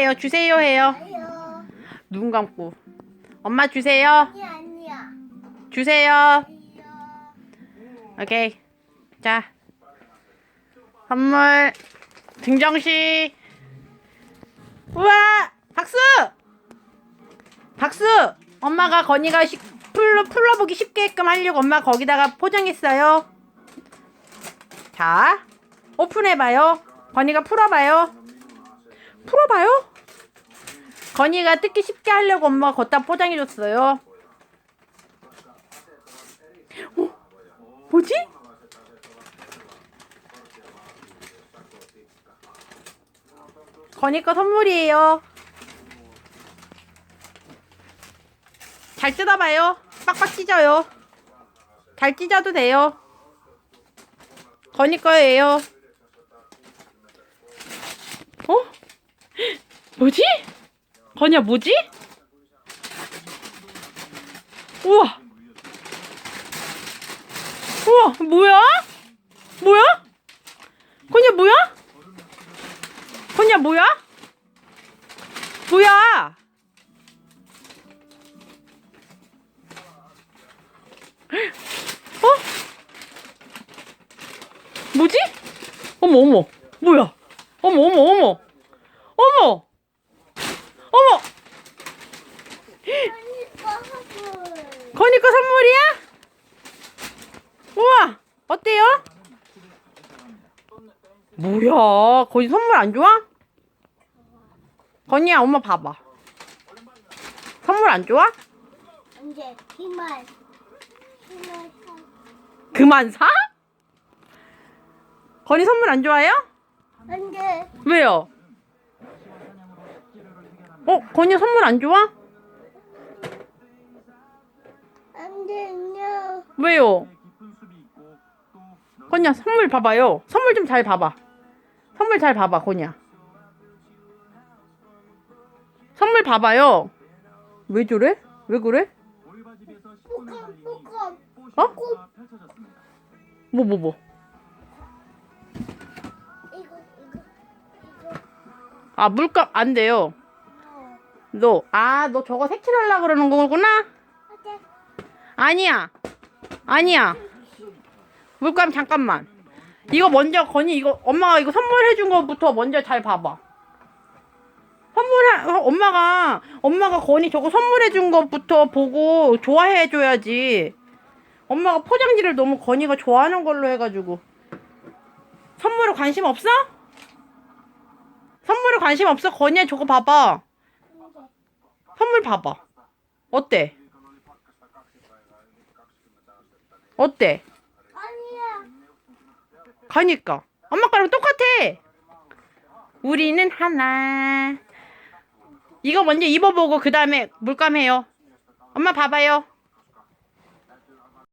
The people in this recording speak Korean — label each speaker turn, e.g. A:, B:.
A: 해요. 주세요 해요.
B: 아니요.
A: 눈 감고. 엄마 주세요.
B: 아니 아니야.
A: 주세요.
B: 아니요.
A: 오케이. 자. 선물. 증정식. 우와! 박수! 박수! 엄마가 건이가 시, 풀러, 풀러보기 쉽게끔 하려고 엄마 거기다가 포장했어요. 자. 오픈해봐요. 건이가 풀어봐요. 풀어봐요. 건이가 뜯기 쉽게 하려고 엄마가 걷다 포장해줬어요. 어? 뭐지? 건이 거 선물이에요. 잘 뜯어봐요. 빡빡 찢어요. 잘 찢어도 돼요. 건이 거예요. 어? 뭐지? 건이야 뭐지? 우와. 우와 뭐야? 뭐야? 건이야 뭐야? 건이야 뭐야? 뭐야? 어? 뭐지? 어머 어머 뭐야? 어머 어머 어머 어머 어머
B: 아니 꺼하고.
A: 건이 거 선물이야? 우와 어때요? 뭐야 건이 선물 안 좋아? 건이야 엄마 봐봐 선물 안 좋아?
B: 이제 사.
A: 그만 사? 건이 선물 안 좋아요?
B: 안 돼.
A: 왜요? 어 건이 선물 안 좋아?
B: 안 돼요.
A: 왜요? 건이야 선물 봐봐요 선물 좀 잘 봐봐 선물 잘 봐봐 건이야 선물 봐봐요 왜 저래? 왜 그래? 어? 뭐 뭐 뭐?
B: 이거 이거 이거.
A: 아 물감 안 돼요
B: 어.
A: 너 아 너 저거 색칠하려고 그러는 거구나? 아니야. 아니야. 물감 잠깐만. 이거 먼저 건이 이거 엄마가 이거 선물해 준 거부터 먼저 잘 봐봐. 선물해 어, 엄마가 엄마가 건이 저거 선물해 준 거부터 보고 좋아해 줘야지. 엄마가 포장지를 너무 건이가 좋아하는 걸로 해가지고. 선물에 관심 없어? 선물에 관심 없어? 건이야 저거 봐봐 선물 봐봐 어때? 어때?
B: 아니야.
A: 가니까 엄마 거랑 똑같아 우리는 하나 이거 먼저 입어보고 그 다음에 물감해요 엄마 봐봐요